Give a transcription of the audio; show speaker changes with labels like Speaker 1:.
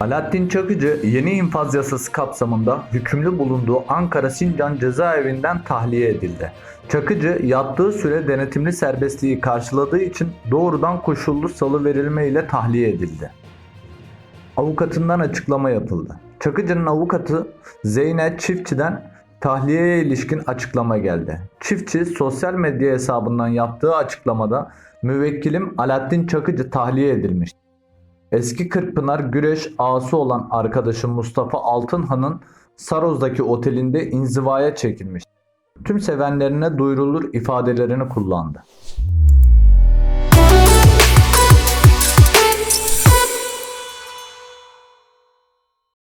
Speaker 1: Alaaddin Çakıcı yeni infaz yasası kapsamında hükümlü bulunduğu Ankara Sincan cezaevinden tahliye edildi. Çakıcı yattığı süre denetimli serbestliği karşıladığı için doğrudan koşullu salı verilme ile tahliye edildi. Avukatından açıklama yapıldı. Çakıcı'nın avukatı Zeynep Çiftçi'den tahliyeye ilişkin açıklama geldi. Çiftçi sosyal medya hesabından yaptığı açıklamada müvekkilim Alaaddin Çakıcı tahliye edilmiş. Eski Kırkpınar güreş ağası olan arkadaşı Mustafa Altınhan'ın Saroz'daki otelinde inzivaya çekilmiş. Tüm sevenlerine duyurulur ifadelerini kullandı.